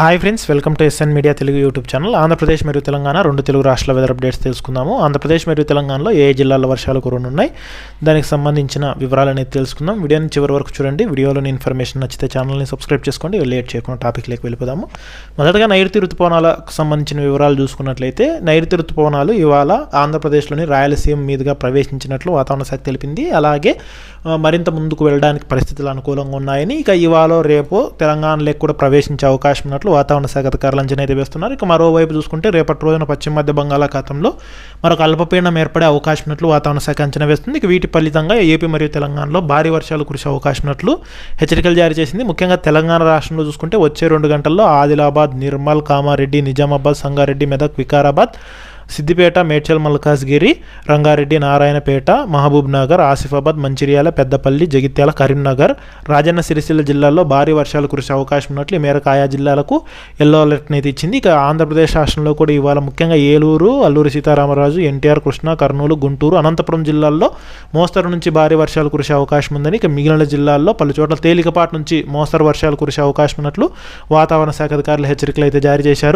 Hi friends welcome to SN media Telugu YouTube channel Andhra Pradesh మరియు తెలంగాణ రెండు తెలుగు రాష్ట్రాల weather updates తెలుసుకుందాము. ఆంధ్రప్రదేశ్ మరియు తెలంగాణలో ఏ జిల్లాల్లో వర్షాలు కురనున్నాయి దానికి సంబంధించిన వివరాలు అనేది తెలుసుకుందాం. వీడియోని చివరి వరకు చూడండి. వీడియోలోని ఇన్ఫర్మేషన్ నచ్చితే ఛానల్ని సబ్స్క్రైబ్ చేసుకోండి. లేట్ చేయకుండా టాపిక్లోకి వెళ్ళిపోదాము. మొదటగా నైరుతి ఋతుపవనాలకు సంబంధించిన వివరాలు చూసుకున్నట్లయితే నైరుతి ఋతుపవనాలు ఇవాళ ఆంధ్రప్రదేశ్లోని రాయలసీమ మీదుగా ప్రవేశించినట్లు వాతావరణ శాఖ తెలిపింది. అలాగే మరింత ముందుకు వెళ్ళడానికి పరిస్థితులు అనుకూలంగా ఉన్నాయని ఇక ఇవాళ రేపు తెలంగాణలోకి కూడా ప్రవేశించే అవకాశం ఉన్నట్లు వాతావరణ శాఖ అధికారులు అంచనా అయితే వేస్తున్నారు. ఇక మరోవైపు చూసుకుంటే రేపటి రోజున పశ్చిమ మధ్య బంగాళాఖాతంలో మరొక అల్పపీడనం ఏర్పడే అవకాశం ఉన్నట్లు వాతావరణ శాఖ అంచనా వేస్తుంది. ఇక వీటి ఫలితంగా ఏపీ మరియు తెలంగాణలో భారీ వర్షాలు కురిసే అవకాశం ఉన్నట్లు హెచ్చరికలు జారీ చేసింది. ముఖ్యంగా తెలంగాణ రాష్ట్రంలో చూసుకుంటే వచ్చే రెండు గంటల్లో ఆదిలాబాద్ నిర్మల్ కామారెడ్డి నిజామాబాద్ సంగారెడ్డి మెదక్ వికారాబాద్ సిద్దిపేట మేడ్చల్ మల్కాజ్గిరి రంగారెడ్డి నారాయణపేట మహబూబ్ నగర్ ఆసిఫాబాద్ మంచిర్యాల పెద్దపల్లి జగిత్యాల కరీంనగర్ రాజన్న సిరిసిల్ల జిల్లాల్లో భారీ వర్షాలు కురిసే అవకాశం ఉన్నట్లు ఈ మేరకు ఆయా జిల్లాలకు ఎల్లో అలర్ట్ అనేది ఇచ్చింది. ఇక ఆంధ్రప్రదేశ్ రాష్ట్రంలో కూడా ఇవాళ ముఖ్యంగా ఏలూరు అల్లూరి సీతారామరాజు ఎన్టీఆర్ కృష్ణ కర్నూలు గుంటూరు అనంతపురం జిల్లాల్లో మోస్తరు నుంచి భారీ వర్షాలు కురిసే అవకాశం ఉందని ఇక మిగిలిన జిల్లాల్లో పలు చోట్ల తేలికపాటి నుంచి మోస్తరు వర్షాలు కురిసే అవకాశం ఉన్నట్లు వాతావరణ శాఖ అధికారులు హెచ్చరికలు అయితే జారీ చేశారు.